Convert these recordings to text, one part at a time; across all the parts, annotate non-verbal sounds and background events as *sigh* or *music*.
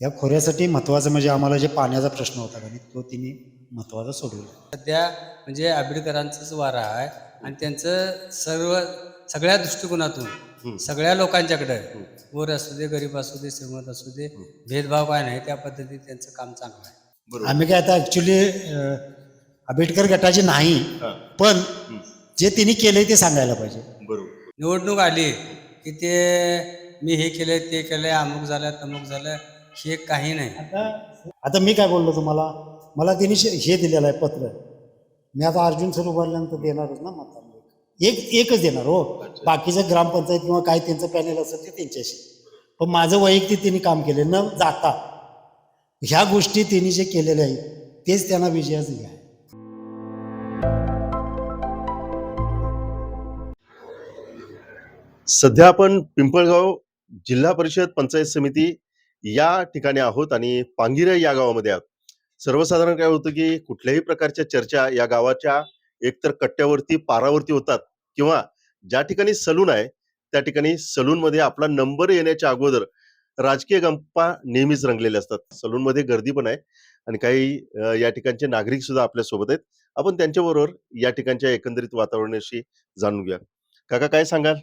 या खोऱ्यासाठी महत्त्वाचं म्हणजे आम्हाला जे पाण्याचा प्रश्न होता का नाही तो तिने महत्त्वाचा सोडवला. सध्या म्हणजे आंबेडकरांचंच वारा आहे आणि त्यांचं सर्व सगळ्या दृष्टिकोनातून सगळ्या लोकांच्याकडे वर असू दे गरीब असू दे श्रीमंत असू दे भेदभाव काय नाही त्या पद्धतीत त्यांचं काम चांगलं आहे. आम्ही काय आता ॲक्च्युली आंबेडकर गटाचे नाही हा. पण जे तिने केलंय ते सांगायला पाहिजे. बरोबर. निवडणूक आली की ते मी हे केलंय ते केलंय अमुक झालं तमुक झालं हे काही नाही. आता आता मी काय बोललो तुम्हाला? मला त्यांनी शे- हे दिलेलं आहे पत्र. मी आता अर्जुन सर उभारल्यानंतर देणारच ना मतदान एक एकच देणार हो. बाकीचं ग्रामपंचायत किंवा काय त्यांचं पॅनेल असेल ते त्यांच्याशी. पण माझं वैयक्तिक त्यांनी काम केले न जाता. ह्या गोष्टी त्यांनी जे केलेल्या आहेत तेच त्यांना विजयाचं हे आहे. सध्या आपण पिंपळगाव जिल्हा परिषद पंचायत समिती या ठिकाणी आहोत आणि पांगिरा या गावामध्ये आहोत. सर्वसाधारण काय होतं की कुठल्याही प्रकारच्या चर्चा या गावाच्या एकतर कट्ट्यावरती पारावरती होतात किंवा ज्या ठिकाणी सलून आहे त्या ठिकाणी सलूनमध्ये आपला नंबर येण्याच्या अगोदर राजकीय गप्पा नेहमीच रंगलेले असतात. सलूनमध्ये गर्दी पण आहे आणि काही या ठिकाणचे नागरिक सुद्धा आपल्यासोबत आहेत. आपण त्यांच्याबरोबर या ठिकाणच्या एकंदरीत वातावरणाशी जाणून घ्या काका काय सांगाल?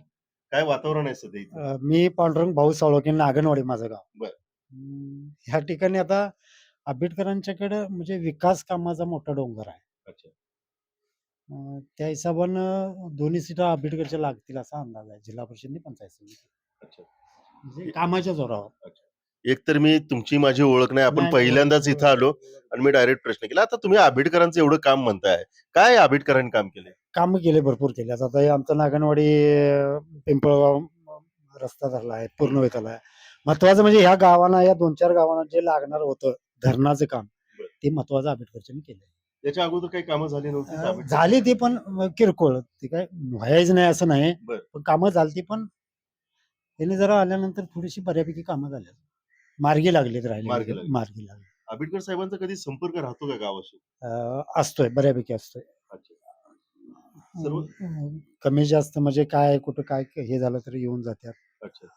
काय वातावरण आहे सध्या मी पांडुरंग भाऊ साळोके नागनवाडी माझं गाव. ह्या ठिकाणी आता आंबेडकरांच्याकडे म्हणजे विकास कामाचा मोठा डोंगर आहे. अच्छा. अं, त्या हिशोबानं दोन्ही सीटा आंबेडकरच्या लागतील असा अंदाज आहे जिल्हा परिषद आणि पंचायत समिती. अच्छा. म्हणजे कामाच्या जोरावर. एक तर मी तुमची माझी ओळख नाही आपण नाही, पहिल्यांदाच इथं आलो आणि मी डायरेक्ट प्रश्न केला आता तुम्ही आंबेडकरांचं एवढं काम म्हणताय काय आंबेडकरांनी काम केलंय? काम केले भरपूर केले. आता हे आमचा नागनवाडी अं, पिंपळगाव अं, रस्ता झाला आहे पूर्ण होत आला आहे. महत्वाचं म्हणजे ह्या गावांना या दोन चार गावांना जे लागणार होतं धरणाचं काम. ते महत्वाचं आंबेडकरच्यांनी केलं त्याच्या अगोदर काही कामं झाली नव्हती का अं, आंबेडकर? झाली ती पण किरकोळ. ते काय व्हायच नाही असं नाही. बर. पण कामं झाली पण त्यांनी जरा आल्यानंतर थोडीशी बऱ्यापैकी कामं झाली. मार्गी लागलीत मार्गी राहिले लागली. मार्गी लागली आंबेडकर साहेबांचा कधी संपर्क राहतो का गावाशी? अं, असतोय बऱ्यापैकी असतोय. अच्छा. सर्व अं, कमी जास्त म्हणजे काय कुठं काय हे झालं तर येऊन जातात अच्छा.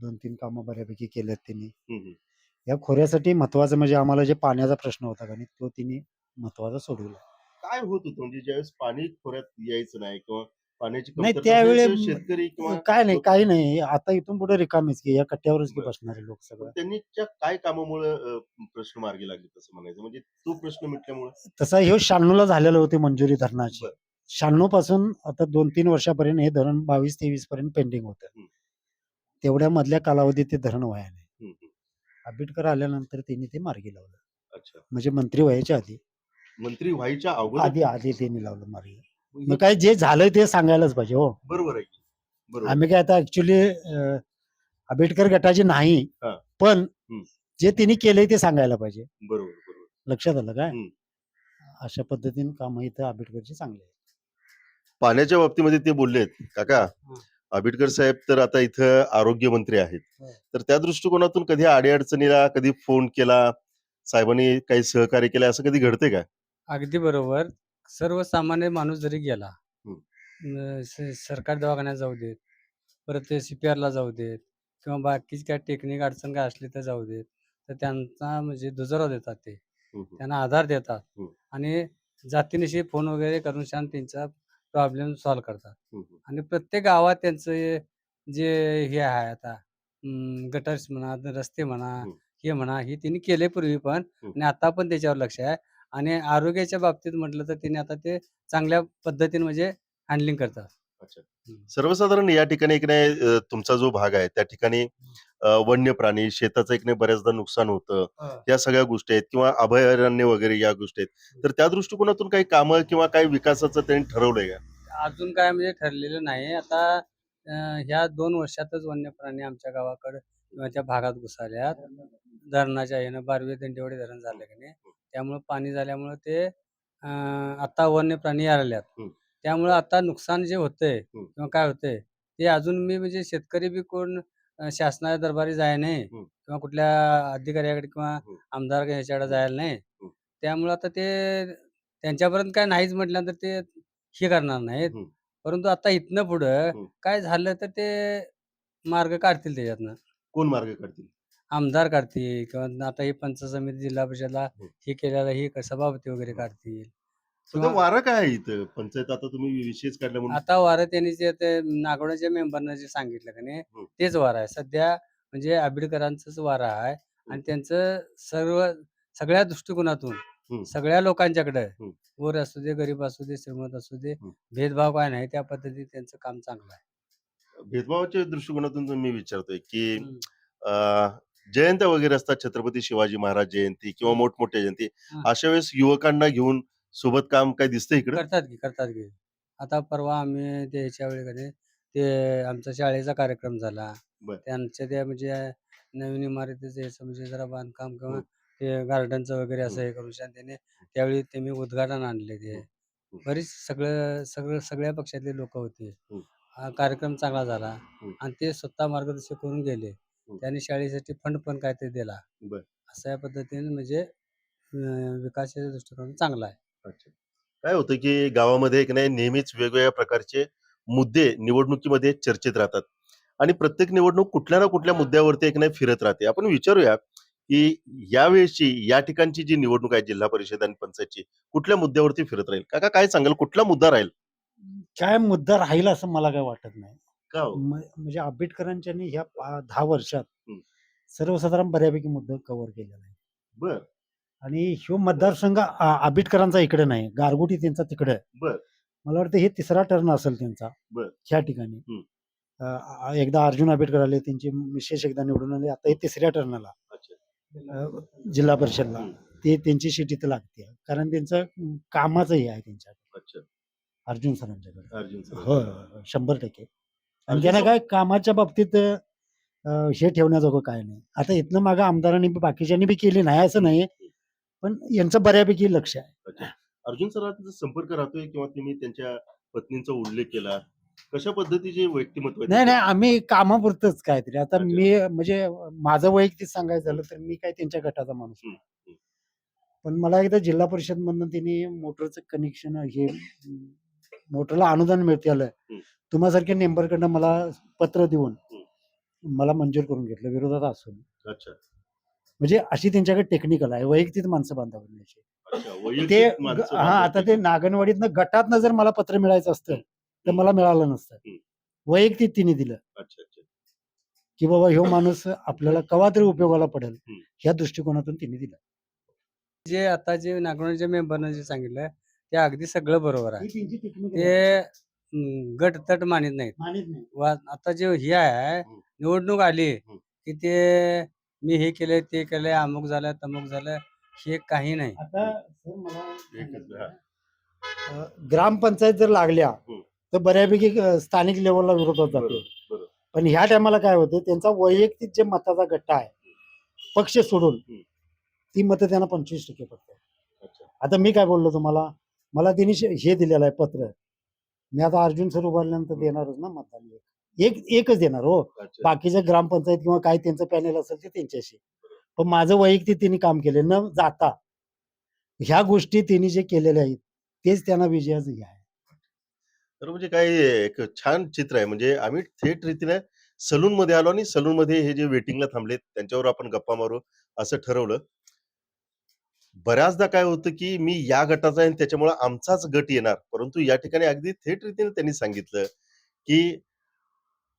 दोन तीन कामं बऱ्यापैकी केल्यात त्यांनी हम्म. या खोऱ्यासाठी महत्वाचं म्हणजे आम्हाला जे पाण्याचा प्रश्न होता का नाही तो तिने महत्त्वाचा सोडवला. काय होत होतं? म्हणजे ज्यावेळेस पाणी खोऱ्यात यायचं नाही किंवा पाण्याची नाही, कमतरता त्यावेळी असेल, शेतकरी किंवा काय नाही काही नाही. आता इथून पुढे रिकामीच की या कट्ट्यावरच की बरं. बसणारे लोक सगळं. त्यांनी त्या काय कामामुळे प्रश्न मार्गी लागले तसं म्हणायचं? म्हणजे तो प्रश्न मिटल्यामुळे तसा हे शहाण्णवला झालेलं होते मंजुरी धरणाची. बरं. शहाण्णवपासून आता दोन तीन वर्षापर्यंत हे धरण बावीस तेवीस पर्यंत पेंडिंग होतं. हम्म. तेवढ्या मधल्या कालावधीत ते धरण व्हाय नाही हम्म, हम्म. आंबेडकर आल्यानंतर त्यांनी ते मार्गी लावलं. अच्छा. म्हणजे मंत्री व्हायच्या आधी. मंत्री व्हायच्या अगोदर? आधी आधी त्यांनी लावलं मार्गी. मग काय जे झालंय ते सांगायलाच पाहिजे हो. बरोबर आहे की. बरोबर. आम्ही काय आता ऍक्च्युली आंबेडकर गटाचे नाही हा. पण हम्म. जे त्यांनी केलंय ते सांगायला पाहिजे. बरोबर बरोबर. लक्षात आलं काय? हम्म. अशा पद्धतीने काम इथं आंबेडकरची चांगली आहे पाण्याच्या बाबतीमध्ये ते बोललेत. काका आंबेडकर साहेब तर आता इथं आरोग्य मंत्री आहेत हो. तर त्या दृष्टिकोनातून कधी अडीअडचणीला कधी फोन केला साहेबांनी काही सहकार्य केलं असं कधी घडते का अगदी बरोबर सर्वसामान्य माणूस जरी गेला स- सरकारी दवाखान्यात जाऊ देत परत ते आरला जाऊ देत किंवा बाकीची काय टेक्निक अडचण काय असली तर जाऊ देत तर त्यांचा म्हणजे दुजोरा देतात ते हम्म, हम्म. त्यांना आधार देतात हम्म. आणि जातीनिशी फोन वगैरे करून शान त्यांचा प्रॉब्लेम सॉल्व्ह करतात. आणि प्रत्येक गावात त्यांचं जे हे आहे आता गटर्स म्हणा रस्ते म्हणा. हे म्हणा हे त्यांनी केले पूर्वी पण. आणि आता पण त्याच्यावर लक्ष आहे आणि आरोग्याच्या बाबतीत म्हटलं तर त्यांनी आता ते चांगल्या पद्धतीने म्हणजे हँडलिंग करतात. सर्वसाधारण या ठिकाणी एक नाही तुमचा जो भाग आहे त्या ठिकाणी वन्य प्राणी शेताचं एक नाही बऱ्याचदा नुकसान होतं या सगळ्या गोष्टी आहेत किंवा अभयारण्य वगैरे या गोष्टी आहेत. तर त्या दृष्टिकोनातून काही कामं किंवा काही विकासाचं त्यांनी ठरवलंय का? अजून काय म्हणजे ठरलेलं नाही. आता ह्या दोन वर्षातच वन्य प्राणी आमच्या गावाकडे किंवा त्या भागात घुसाल्यात. धरणाच्या ह्यानं बारवे दंडेवडे धरण झालं की नाही. त्यामुळे पाणी झाल्यामुळे ते आता वन्य प्राणी आलेल्यात. हम्म. त्यामुळे आता नुकसान जे होतंय. किंवा काय होतंय ते अजून मी म्हणजे शेतकरी बी कोण अं, शासनाच्या दरबारी जाय नाही हम्म. किंवा कुठल्या अधिकाऱ्याकडे किंवा हम्म. आमदार ह्याच्याकडे जायला नाही हम्म. त्यामुळे आता ते त्यांच्यापर्यंत काय नाहीच म्हटल्यानंतर ते हे करणार नाहीत हम्म. परंतु आता इथनं पुढं. काय झालं तर ते मार्ग काढतील त्याच्यातनं कोण मार्ग काढतील आमदार काढतील किंवा आता हे पंचायत समिती जिल्हा परिषदला हे केलेलं ही क- सभापती वगैरे काढतील सध्या किंवा वारं काय आहे इथं पंचायत आता तुम्ही विशेष काढलं म्हणून आता वारं त्यांनी जे ते नागवड्याच्या मेंबरनं जे सांगितलं का नाही हम्म. तेच वारं आहे सध्या म्हणजे आंबेडकरांचंच वारं आहे आणि त्यांचं सर्व सगळ्या दृष्टिकोनातून. सगळ्या लोकांच्याकडे हम्म. वर असू दे गरीब असू दे श्रीमंत असू दे हम्म. भेदभाव काय नाही त्या पद्धतीत त्यांचं काम चांगलं आहे भेदभावाच्या दृष्टिकोनातून मी विचारतोय की हम्म. अं, जयंत्या वगैरे असतात छत्रपती शिवाजी महाराज जयंती किंवा मोठमोठ्या जयंती. अशा वेळेस युवकांना घेऊन सोबत काम काय दिसतं इकडे करतात की करतात की आता परवा आम्ही ते ह्याच्या वेळी कधी ते आमचा शाळेचा कार्यक्रम झाला बर. त्यांच्या त्या म्हणजे नवीन इमारतीचं याचं म्हणजे जरा बांधकाम किंवा हम्म. ते गार्डनचं वगैरे असं हे करून शान त्याने त्यावेळी त्यांनी उद्घाटन आणले ते हम्म. बरीच सगळं सगळं सगळ्या पक्षातले लोक होते. हा कार्यक्रम चांगला झाला. आणि ते स्वतः मार्गदर्शन करून गेले त्यांनी शाळेसाठी फंड पण काय ते दिला बर. अशा पद्धतीने म्हणजे अं, विकासाच्या दृष्टिकोन चांगला आहे अच्छा. काय होतं की गावामध्ये एक नाही नेहमीच वेगवेगळ्या प्रकारचे मुद्दे निवडणुकीमध्ये चर्चेत राहतात. आणि प्रत्येक निवडणूक कुठल्या ना कुठल्या मुद्द्यावरती एक नाही फिरत राहते. आपण विचारूया की यावेळेसची या ठिकाणची जी निवडणूक आहे जिल्हा परिषद आणि पंचायतची कुठल्या मुद्द्यावरती फिरत राहील? काका काय सांगाल? कुठला मुद्दा राहील? काय मुद्दा राहील असं मला काय वाटत नाही. का हो? म- म्हणजे आंबेडकरांच्यानी ह्या पा- दहा वर्षात. सर्वसाधारण बऱ्यापैकी मुद्दा कव्हर केलेला आहे बर. आणि ह्यो मतदारसंघ आ- आंबेडकरांचा इकडे नाही. गारगोटी त्यांचा तिकडे. आहे. मला वाटतं हे तिसरा टर्न असेल त्यांचा. बर. ह्या ठिकाणी. हम्म. अ, आ- एकदा अर्जुन आंबेडकर आले त्यांची विशेष एकदा निवडून आले. आता हे तिसऱ्या टर्नला अच्छा. जिल्हा परिषदला. हम्म. ते त्यांची सीट इथं लागते. कारण त्यांचं कामाचं हे आहे त्यांच्या अच्छा. अर्जुन सरांच्याकडे. अर्जुन सर. हो हो, शंभर टक्के. आणि त्यांना काय कामाच्या बाबतीत अ, हे ठेवण्याजोगं काय नाही. आता इथनं मागं आमदारांनी बी बाकीच्यांनी बी केली नाही असं नाही. पण यांचं बऱ्यापैकी लक्ष आहे. अर्जुन सरांचा संपर्क राहतोय किंवा तुम्ही त्यांच्या पत्नीचा उल्लेख केला कशा पद्धतीचे व्यक्तिमत्व आहे नाही नाही? आम्ही कामापुरतच काहीतरी आता अच्छा. मी म्हणजे माझं वैयक्तिक सांगायचं झालं तर मी काय त्यांच्या गटाचा माणूस नाही. हम्म. पण मला एकदा जिल्हा परिषद मधनं त्यांनी मोटरचं कनेक्शन हे मोटरला अनुदान मिळते आलं हम्म. तुम्हासारख्या नेंबरकडनं मला पत्र देऊन मला मंजूर करून घेतलं विरोधात असून अच्छा म्हणजे अशी त्यांच्याकडे टेक्निकल आहे वैयक्तिक माणसं बांधवण्याची अच्छा ते हा आता ते बांधवायची. नागनवाडीतनं गटातनं जर मला पत्र मिळायचं असतं तर मला मिळालं नसतं. वैयक्तिक तिने दिलं अच्छा अच्छा की बाबा ह्यो माणूस आपल्याला कवा तरी उपयोगाला पडेल. ह्या दृष्टिकोनातून तिने दिलं जे आता जे नागवण्याच्या मेंबरनं जे सांगितलं ते अगदी सगळं बरोबर आहे ते गट तट मानित नाहीत मानीत नाही. वा आता जे हे आहे. निवडणूक आली. की ते मी हे केलंय ते केलंय अमुक झालं तमुक झालं हे काही नाही. आता सर मला एकच, हा. अं, ग्रामपंचायत जर लागल्या हम्म. तर बऱ्यापैकी अं, स्थानिक लेवलला विरोधात बरोबर जाते बरोबर पण ह्या टायमाला काय होते त्यांचा वैयक्तिक जे मताचा गट्टा आहे पक्ष सोडून हम्म. ती मतं त्यांना पंचवीस टक्के पडतात. अच्छा. आता मी काय बोललो तुम्हाला मला त्यांनी शे- हे दिलेलं आहे पत्र. मी आता अर्जुन सर उभारल्यानंतर देणारच ना मतदान एक एकच देणार हो. अच्छा. बाकीचं ग्रामपंचायत किंवा काय त्यांचं पॅनेल असेल ते त्यांच्याशी. पण माझं वैयक्तिक त्यांनी काम केले न जाता. ह्या गोष्टी त्यांनी जे केलेल्या आहेत तेच त्यांना विजयाचं हे आहे. तर म्हणजे काय एक छान चित्र आहे. म्हणजे आम्ही थेट रीतीने सलून मध्ये आलो आणि सलून मध्ये हे जे वेटिंगला थांबलेत त्यांच्यावर आपण गप्पा मारू असं ठरवलं. बऱ्याचदा काय होतं की मी या गटाचा आहे आणि त्याच्यामुळे आमचाच गट येणार. परंतु या ठिकाणी अगदी थेट रीतीने त्यांनी सांगितलं की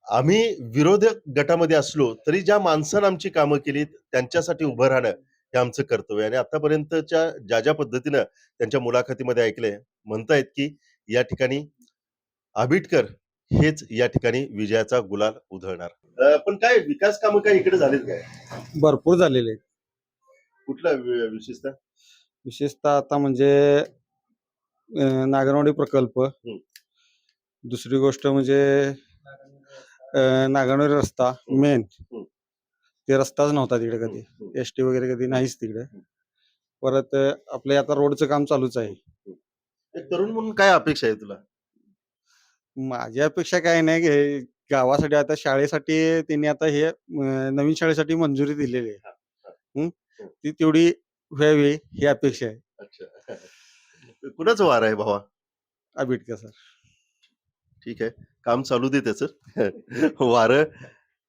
आम्ही विरोधक गटामध्ये असलो तरी ज्या माणसानं आमची कामं केली त्यांच्यासाठी उभं राहणं हे आमचं कर्तव्य आहे. आणि आतापर्यंतच्या ज्या ज्या पद्धतीनं त्यांच्या मुलाखतीमध्ये ऐकलंय म्हणतायत की या ठिकाणी आबिटकर हेच या ठिकाणी विजयाचा गुलाल उधळणार. पण काय विकास कामं काय इकडे झालीत काय? भरपूर झालेले आहेत. कुठला वि- विशेषतः? विशेषतः आता म्हणजे अं, नागरवाडी प्रकल्प. दुसरी गोष्ट म्हणजे नागरवाडी रस्ता मेन. ते रस्ताच नव्हता तिकडे कधी. एस टी वगैरे कधी नाहीच तिकडे. परत आपले आता रोडचं काम चालूच आहे. एक तरुण म्हणून काय अपेक्षा आहे तुला? माझी अपेक्षा काय नाही की गावासाठी आता शाळेसाठी त्यांनी आता हे नवीन शाळेसाठी मंजुरी दिलेली आहे? ती तेवढी व्हावी ही अपेक्षा आहे. *laughs* कुणाचं वार आहे भावा? आंबेडकर सर. ठीक आहे. काम चालू दे त्याचं. *laughs* वार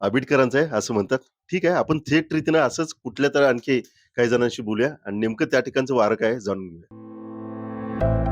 आबिटकरांचं आहे असं म्हणतात. ठीक आहे आपण थेट रीतीनं असंच कुठल्या तर आणखी काही जणांशी बोलूया आणि नेमकं त्या ठिकाणचं वारं काय आहे जाणून घेऊया.